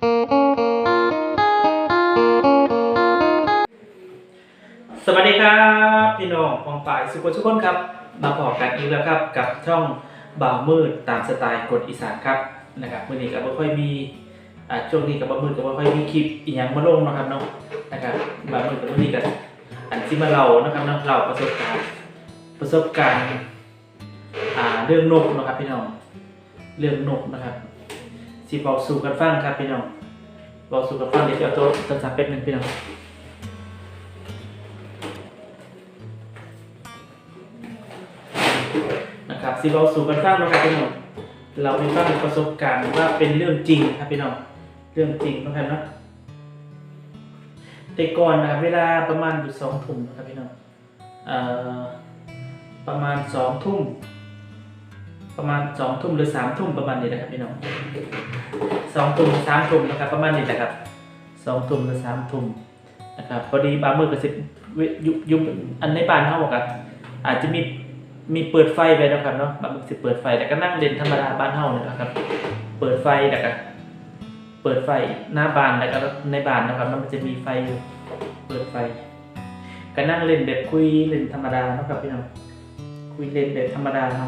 สวัสดีครับ พี่น้องปองฝ่ายสุขทุกคนครับ มาพอกันอีกแล้วครับกับช่องบ่าวมืดตามสไตล์กดอีสานครับนะครับมื่อนี้ก็ไม่ค่อยมีอ่าช่วงนี้กับบ่าวมืดก็ไม่ค่อยมีคลิปอีหยังมาลงเนาะครับเนาะนะครับบ่าวมืดกับมื่อนี้ก็อันที่มาเล่านะครับเนาะเล่าประสบการณ์ประสบการณ์อ่าเรื่องนกนะครับพี่น้องเรื่องนกนะครับ สิบอกสู่กันฟังครับพี่น้องบอกสู่กันฟังเดี๋ยวเอาตัวตัวสามเป็ดหนึ่งพี่น้องนะครับซีเราสู่กันฟังนะครับพี่น้องเราไปฟังประสบการณ์ว่าเป็นเรื่องจริงครับพี่น้องเรื่องจริงนะครับเนาะแต่ก่อนนะครับเวลาประมาณอยู่สองทุ่มนะครับพี่น้องประมาณสองทุ่ม ประมาณสองทุ่มหรือสามทุ่มประมาณนี้นะครับพี่น้องสองทุ่มสามทุ่มนะครับ ประมาณนี้แหละครับสองทุ่มหรือสามทุ่มนะครับพอดีบางมือก็สิบยุบยุบอันในบ้านเขาบอกอะอาจจะมีมีเปิดไฟไปนะครับเนาะบางทีเปิดไฟแต่ก็นั่งเล่นธรรมดาบ้านเฮาเนี่ยนะครับ เปิดไฟแต่ก็เปิดไฟหน้าบ้านแล้วก็ในบ้านนะครับ มันจะมีไฟอยู่เปิดไฟก็นั่งเล่นแบบคุยเล่นธรรมดานะครับพี่น้องคุยเล่นแบบธรรมดาเฮา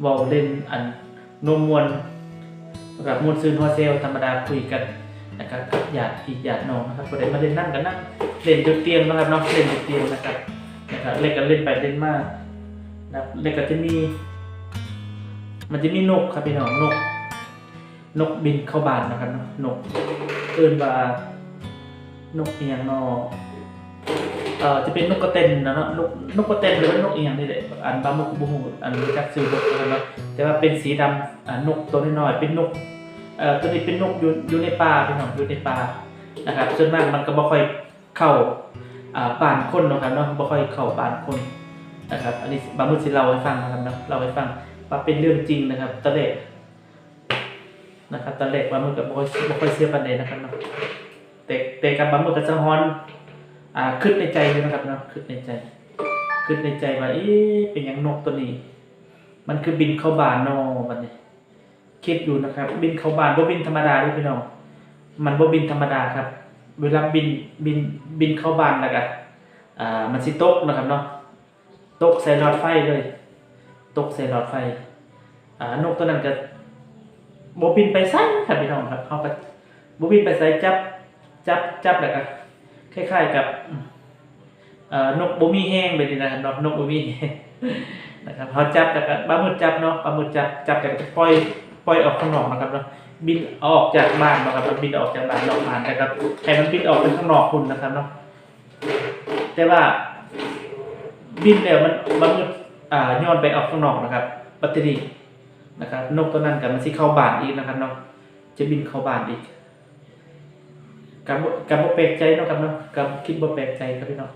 เว้าเล่นอันนมมวนกับมวนซื้อฮอเซลธรรมดาคุยกันนะครับกับญาติพี่ญาติน้องนะครับก็ได้มาเล่นนั่งกันนั่งเล่นจุดเตียงนะครับเนาะเล่นจุดเตียงนะครับนะครับเล่นกันเล่นไปเล่นมากนะเล่นก็จะมี มันจะมีนกครับพี่น้องนก นกบินเข้าบ้านนะครับนกเอินว่านกเอียงนอ อ่อจะเป็นนกกระเต็นนะเนาะนกนกกระเต็นหรือว่านกเอียงนี่แหละอันบางมุกบุหูอันรู้จักซื้อนกนะครับเนาะแต่ว่าเป็นสีดำอ่านกตัวน้อยๆเป็นนกเอ่อตัวนี้เป็นนกอยู่อยู่ในป่าพี่น้องอยู่ในป่านะครับส่วนมากมันก็บ่ค่อยเข้าอ่าบ้านคนเนาะครับเนาะบ่ค่อยเข้าบ้านคนนะครับ อันนี้บางมื้อสิเล่าให้ฟังนะครับเนาะเล่าให้ฟังว่าเป็นเรื่องจริงนะครับตอนแรกนะครับตอนแรกบางมื้อก็บ่ค่อยบ่ค่อยเชื่อปานใดนะครับเนาะแต่แต่กับบางมื้อก็จะฮ้อน อ่าคิดในใจอยู่นะครับเนาะคิดในใจคิดในใจว่าเอ๊ะเป็นหยังนกตัวนี้ มันคือบินเข้าบานนาะบัดนี้คิดอยู่นะครับ บินเข้าบานบ่บินธรรมดาด้อพี่น้องมันบ่บินธรรมดาครับ เวลาบินบินบินเข้าบานแล้วก็อ่ามันสิตกนะครับเนาะตกใส่หลอดไฟเลยตกใส่หลอดไฟอ่านกตัวนั้นก็บ่บินไปไสครับพี่น้องครับเขาก็บ่บินไปไสจับจับจับแล้วก็ คล้ายๆกับนกบ่มีแห้งแบบนี้นะครับนาะนกบ่มีแห้งนะครับเขาจับแล้วก็ปลาหมึกจับเนาะปลาหมึกจับจับแล้วก็ปล่อยปล่อยออกข้างนอกนะครับเนาะบินออกจากบ้านนะครับมันบินออกจากบ้านนอกบ้านนะครับให้มันบินออกไปข้างนอกคุณนะครับเนาะแต่ว่าบินแล้วมันมันอ่าย้อนไปออกข้างนอกนะครับแบตเตอรี่นะครับนกตัวนั้นกับมันสิเข้าบ้านอีกนะครับเนาะจะบินเข้าบ้านอีก กับกับบ่แปลกใจเนาะครับเนาะกับคิดบ่แปลกใจครับพี่น้อง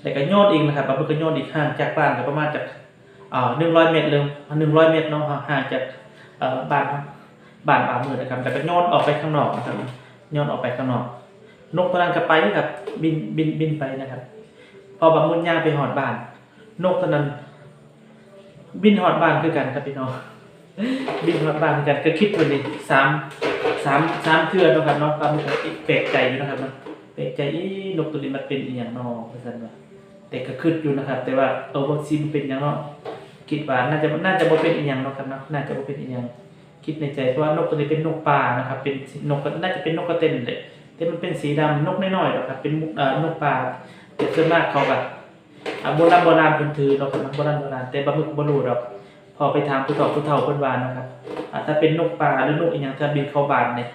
แต่ก็ย้อนอีกนะครับมันก็ย้อนอีกห่างจากบ้านก็ประมาณจากอ่า100เมตรเลย100เมตรเนาะห่างจากเอ่อบ้านบ้านป่ามืดนะครับแต่ก็โยนออกไปข้างนอกนะครับโยนออกไปข้างนอก นกตัวนั้นก็ไปครับบินบินบินไปนะครับ พอบางมุนย่างไปหอดบ้าน นกตัวนั้นบินหอดบ้านคือกันครับพี่น้อง บินหอดบ้านคือกันก็คิดวันนี้สามสามสามเทือนนะครับเนาะความนก็แปลกใจอยู่นะครับเนาะแปลกใจอีนกตัวนี้มันเป็นอีหยังนอเพราะฉะนั้นว่าแต่ก็คิดอยู่นะครับ แต่ว่าเออว่าซิมนเป็นหยังเนาะคิดว่าน่าจะน่าจะบ่เป็นอีหยังเนาะครับเนาะน่าจะบ่เป็นอีหยังคิดในใจเพราะว่านกตัวนี้เป็นนกป่านะครับ เป็นนกน่าจะเป็นนกกระเต็นเลยแต่มันเป็นสีดำนกน้อยๆหรอกครับเป็นเอ่อนกป่าแต่ส่วนมากเขาแบบโบราณโบราณเพิ่นถือเนาะครับโบราณโบราณแต่บางมึกบ่รู้ดอก พอไปถามผู้เฒ่าผู้เฒ่าเพิ่นว่านะครับถ้าเป็นนกป่าหรือนกอีหยังถ้าบินเข้าบ้านเนี่ย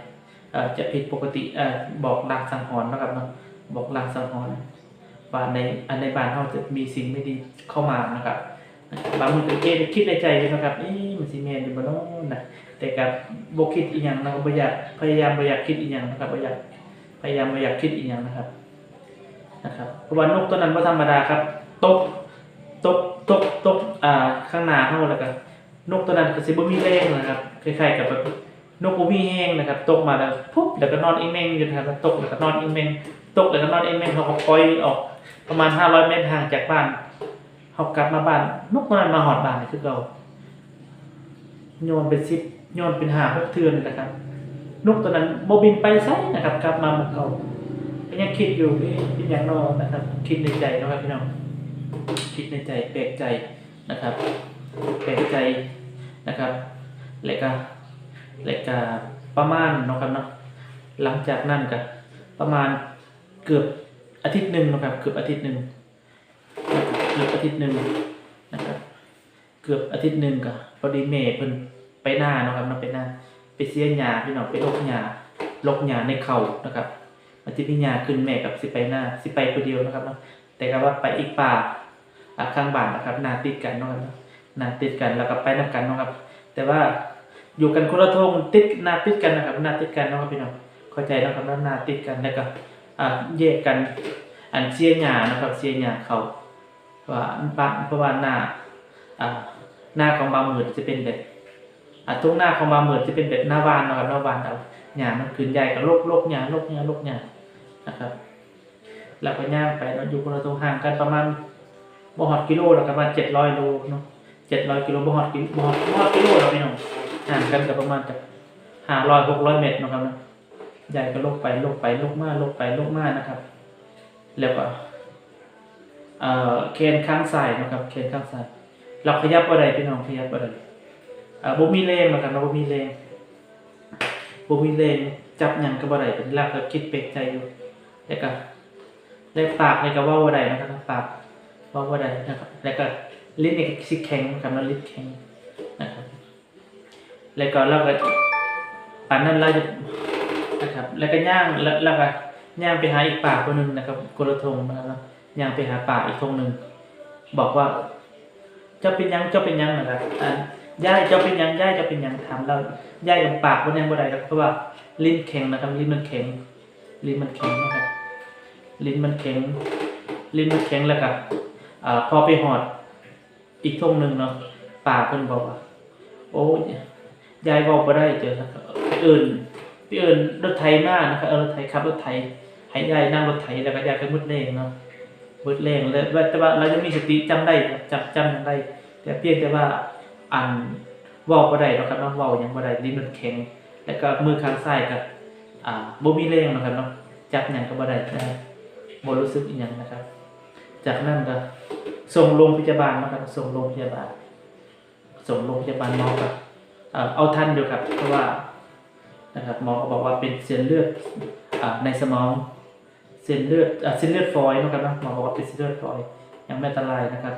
จะผิดปกติอบอกลางสังหรณ์นะครับเนาะบอกลางสังหรณ์ว่าในอันในบ้านเฮาจะมีสิ่งไม่ดีเข้ามานะครับบางมือก็คิดคิดในใจอยู่นะครับเอ๊ะมันสิแม่นอยู่บ่เนาะนะแต่กับบ่คิดอีหยังนะครับบ่อยากพยายามบ่อยากคิดอีหยังนะครับบ่อยากพยายามบ่อยากคิดอีหยังนะครับนะครับเพราะว่านกตัวนั้นบ่ธรรมดาครับตกตกตกตก อ่าข้างหน้าเฮาแล้วก็นนกตัวนั้นก็สิบ่มีแรงนะครับคล้ายๆกับแบบนกบ่มีแรงนะครับ ตกมาแล้วปุ๊บแล้วก็นอนอีแมงอยู่นะครับตกแล้วก็นอนอีแมงตกแล้วก็นอนอีแมงเขาก็ปล่อยออกประมาณ500เมตรห่างจากบ้านเฮากลับมาบ้านนกตัวนั้นมาหอดบ้านนี่คือเก่าโยนเป็นซิปย้อนเป็นหาหกเทือนนะครับ นกตัวนั้นโบบินไปไซนะครับ กลับมาหมู่เก่าก็ยังคิดอยู่เป็นอย่างนอนะครับ คิดในใจนะครับพี่น้องคิดในใจแปลกใจ นะครับแปลกใจนะครับแล้วก็แล้วก็ประมาณนะครับเนาะหลังจากนั้นก็ประมาณเกือบอาทิตย์หนึ่งนะครับเกือบอาทิตย์หนึ่งเกือบอาทิตย์หนึ่งนะครับเกือบอาทิตย์หนึ่งก็พอดีเมย์เพิ่นไปหน้านะครับเนาะไปหน้าไปเสียหญ้าพี่น้องไปลกหญ้าลกหญ้าในเข่านะครับมันจะมีหญ้าขึ้นแม่กับสิไปหน้าสิไปคนเดียวนะครับเนาะแต่ก็ว่าไปอีกป่า อ่าข้างบ้านนะครับหนาติดกันนะครับนาะหนาติดกันแล้วก็ไปนํกันนะครับ แต่ว่าอยู่กันคนละทงติดหนาติดกันนะครับหนาติดกันนะครับพี่น้องเข้าใจเนะครับว่าหนาติดกันแล้วก็อ่าแยกกันอันเสียหญ้านะครับเสียหญ้าเขาว่าบ้านเพราะว่าหน้าอ่าหน้าของบางหมื่นจะเป็นแบบอะทุ่งหน้าของบางหมือนจะเป็นแบบหน้าวานนะครับหน้าวานเอาหญ้ามันขึ้นใหญ่กับโลกโลกหญ้าโลกหญ้าโลกหญ้านะครับแล้วก็ย่างไปเนาอยู่คนละตรงห่างกันประมาณ บ่ฮอดกิโลแล้วก็ประมาณเจ็ดร้อยโลเนาะเจ็ดร้อยกิโลบ่ฮอดกิโลบ่ฮอดบ่ฮอดกิโลแล้วพี่น้องห่างกันกับประมาณจากห้าร้อยหกร้อยเมตรนะครับนะใหญ่ก็ลกไปลกไปลกมาโลกไปลกมานะครับ แล้วก็เอ่อเคนข้างซ้ายนะครับเคนข้างซ้ายเราขยับอะไรพี่น้องขยับอะไรอ่าบ่มีแรงนะครับเนาบ่มีแรงบ่มีแรงจับหยังก็บ่ได้เป็นหลักก็คิดเป็กใจอยู่แล้วก็แล้ปากนี่ก็ว้าบ่ได้นะครับปาก เว้าบ่ได้นะครับ แล้วก็ลิ้นนี่ก็สิแข็งนะครับเนาะลิ้นแข็งนะครับ แล้วก็เราก็ปานนั้นเราจะนะครับ แล้วก็ย่างแล้วแล้วก็ย่างไปหาอีกป่าคนหนึงนะครับคนละทงนะครับย่างไปหาป่าอีกทงหนึ่งบอกว่าเจ้าเป็นยังเจ้าเป็นยังนะครับอันย่ายเจ้าเป็นยังย่ายเจ้าเป็นยังถามเราย่ายกับปากมันยังบ่ได้ครับเพราะว่าลิ้นแข็งนะครับ ลิ้นมันแข็ง ลิ้นมันแข็งนะครับลิ้นมันแข็งลิ้นมันแข็งแล้วก็ อ่าพอไปหอดอีกทงหนึ่งเนาะป่าเพิ่นบอกว่า โอ้ยยายบอกบ่ได้เจอนะครับเอิ้นไปเอิ้นรถไถมากนะครับเออรถไถขับรถไถให้ยายนั่งรถไถแล้วก็ยายก็มุดเลงเนาะเบิดแรงเลยว่แต่ว่าเรายังมีสติจำได้ครับจำจำยังได้ แต่เพียงแต่ว่าอันว้าบ่ได้นะครับเนาะว้ายังบ่ได้ลิ้นมันแข็ง แล้วก็มือข้างซ้ายก็อ่าบ่มีแรงนะครับเนาะจับหยังก็บ่ได้นะครับบ่รู้สึกอีหยังนะครับ จากนั้นก็ส่งโรงพยาบาลนะครับส่งโรงพยาบาล ส่งโรงพยาบาลหมอก็เอ่อเอาทันอยู่ครับเพราะว่านะครับหมอก็บอกว่าเป็นเส้นเลือดอในสมองเส้นเลือดเส้นเลือดฝอยนะครับนะหมอบอกว่าเป็นเส้นเลือดฝอยยังไม่อันตรายนะครับ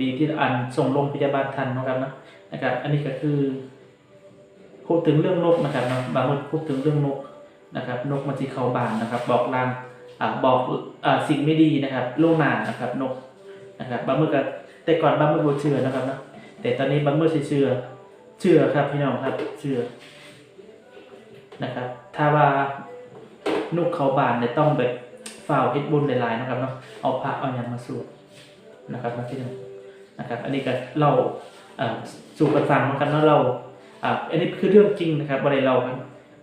ดีที่อันส่งโรงพยาบาลทันนะครับนะนะครับอันนี้ก็คือพูดถึงเรื่องนกนะครับนะบางคนพูดถึงเรื่องนกนะครับนกมันที่เขาบานนะครับ บอกลาง บอกอสิ่งไม่ดีนะครับล่วงหนานะครับนกนะครับบางมือก็แต่ก่อนบางมือบ่เชื่อนะครับนะแต่ตอนนี้บางมือสิเชื่อเชื่อครับพี่น้องครับเชื่อนะครับ ถ้าว่านกเขาบานเนี่ยต้องแบบฝ่าวเฮ็ดบุญหลายๆนะครับเนาะเอาพระเอาหยังมาสวดนะครับมาที่นึงนะครับ อันนี้ก็เราอ่อสู่กันฟังนะครับเนาะเราอ่าอันนี้คือเรื่องจริงนะครับบ่ได้เล่ากัน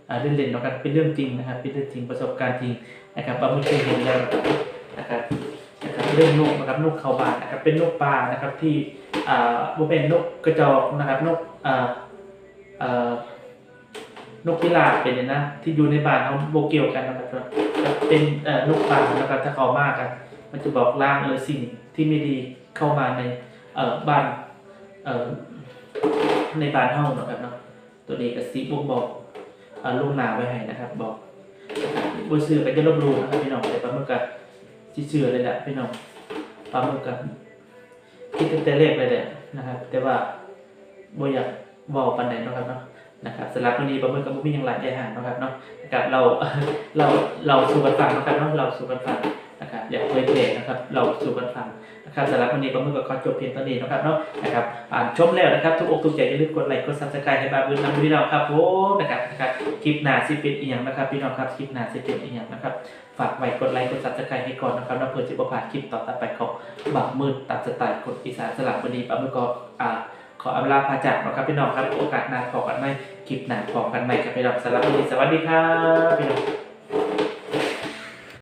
อ่าเล่นๆเนาะครับเป็นเรื่องจริงนะครับ เป็นเรื่องจริงประสบการณ์จริง นะครับบางคนเคยเห็นแล้วนะครับนะครับเรื่องนกนะครับนกเขาบานนะครับเป็นนกป่านะครับที่อ่าบ่เป็นนกกระจอกนะครับนกอ่าอ่านกพิราบเป็นเนี่ยนะที่อยู่ในบ้านเขาโบเกี่ยวกันนะครับเป็นเอ่อนกป่านะครับถ้าเขามากกันมันจะบอกล่างเลยสิ่งที่ไม่ดีเข้ามาในเอ่อบ้านเอ่อในบ้านเฮานะครับเนาะตัวนี้ก็สีบ่งบอกอ่อลูกหนาไว้ให้นะครับบอก บ่ซื้อก็จะลบหลู่นะครับพี่น้องแต่ปลาหมึกก็สิเชื่อเลยแหละพี่น้องปลาหมึกก็คิดตั้งแต่แรกเลยแหละนะครับ แต่ว่าบ่อยากบอกปันไหนนะครับเนาะนะครับสำหรับวันนี้ปลาหมึกกับ่มีหยังหลายใจหางนะครับเนาะกับเราเราเราสู่กันฟังนะครับเนาะเราสู่กันฟัง นะครับอย่าเคยเพลงนะครับเราสู่กันฟังนะครับสำหรับวันนี้ก็มือกับขอจบเพียงเท่านี้นะครับเนาะนะครับอ่านชมแล้วนะครับทุกอกทุกใจอย่าลืมกดไลค์กดซับสไครต์ให้บาบืนนำพี่เราครับผมนะครับนะครับคลิปหน้าสิเป็นอีกอย่างนะครับพี่น้องครับคลิปหน้าสิเป็นอีกอย่างนะครับฝากไว้กดไลค์กดซับสไครต์ให้ก่อนนะครับแล้วเพื่อจะประพาดคลิปต่อๆไปของบักมืดตัดสไตล์กดอีสานสลับวันนี้ปามือก็อ่าขออำลาพาจากนะครับพี่น้องครับโอกาสหน้าพอกันไหมคลิปหน้าพอกันไหมครับพี่น้องสำหรับวันนี้สวัสดีครับพี่น้อง